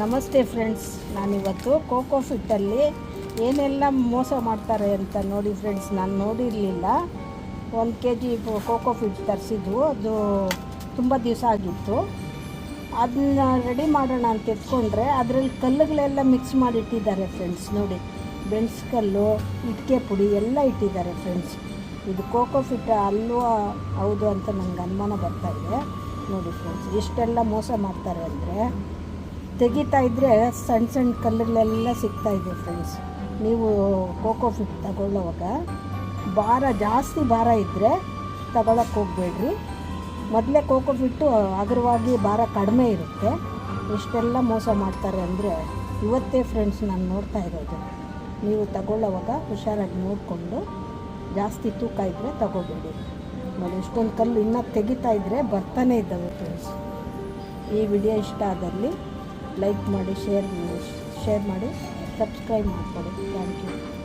ನಮಸ್ತೆ ಫ್ರೆಂಡ್ಸ್, ನಾನಿವತ್ತು ಕೋಕೋ ಫಿಟ್ಟಲ್ಲಿ ಏನೆಲ್ಲ ಮೋಸ ಮಾಡ್ತಾರೆ ಅಂತ ನೋಡಿ ಫ್ರೆಂಡ್ಸ್, ನಾನು ನೋಡಿರಲಿಲ್ಲ. ಒಂದು ಕೆ ಜಿ ಕೋಕೋ ಫಿಟ್ ತರಿಸಿದ್ವು ಅದು ತುಂಬ ದಿವಸ ಆಗಿತ್ತು. ಅದನ್ನ ರೆಡಿ ಮಾಡೋಣ ಅಂತ ಎತ್ಕೊಂಡ್ರೆ ಅದರಲ್ಲಿ ಕಲ್ಲುಗಳೆಲ್ಲ ಮಿಕ್ಸ್ ಮಾಡಿ ಇಟ್ಟಿದ್ದಾರೆ ಫ್ರೆಂಡ್ಸ್, ನೋಡಿ. ಬೆಣ್ಸ್ ಕಲ್ಲು ಇಟ್ಟಿಗೆ ಪುಡಿ ಎಲ್ಲ ಇಟ್ಟಿದ್ದಾರೆ ಫ್ರೆಂಡ್ಸ್. ಇದು ಕೋಕೋ ಫಿಟ್ ಅಲ್ವಾ ಹೌದು ಅಂತ ನನಗೆ ಅನುಮಾನ ಬರ್ತಾ ಇದೆ. ನೋಡಿ ಫ್ರೆಂಡ್ಸ್ ಇಷ್ಟೆಲ್ಲ ಮೋಸ ಮಾಡ್ತಾರೆ ಅಂದರೆ ತೆಗಿತಾ ಇದ್ರೆ ಸಣ್ಣ ಸಣ್ಣ ಕಲ್ಲುಗಳೆಲ್ಲ ಇದೆ ಫ್ರೆಂಡ್ಸ್ ನೀವು ಕೋಕೋ ಫಿಟ್ ತಗೊಳ್ಳೋವಾಗ ಭಾರ, ಜಾಸ್ತಿ ಭಾರ ಇದ್ದರೆ ತಗೊಳಕ್ಕೆ ಹೋಗಬೇಡ್ರಿ. ಮೊದಲೇ ಕೋಕೋ ಫಿಟ್ಟು ಹಗುರವಾಗಿ ಭಾರ ಕಡಿಮೆ ಇರುತ್ತೆ. ಇಷ್ಟೆಲ್ಲ ಮೋಸ ಮಾಡ್ತಾರೆ ಅಂದರೆ ಇವತ್ತೇ ಫ್ರೆಂಡ್ಸ್ ನಾನು ನೋಡ್ತಾ ಇರೋದು. ನೀವು ತಗೊಳ್ಳೋವಾಗ ಹುಷಾರಾಗಿ ನೋಡಿಕೊಂಡು ಜಾಸ್ತಿ ತೂಕ ಇದ್ದರೆ ತಗೋಬೇಡಿ. ನೋಡಿ, ಇಷ್ಟೊಂದು ಕಲ್ಲು ಇನ್ನೂ ತೆಗಿತಾ ಇದ್ದರೆ ಬರ್ತಾನೆ ಇದ್ದಾವೆ ಫ್ರೆಂಡ್ಸ್ ಈ ವಿಡಿಯೋ ಇಷ್ಟ ಆದಲ್ಲಿ ಲೈಕ್ ಮಾಡಿ ಶೇರ್ ಮಾಡಿ ಶೇರ್ ಮಾಡಿ ಸಬ್ಸ್ಕ್ರೈಬ್ ಮಾಡ್ಕೊಳ್ಳಿ. Thank you.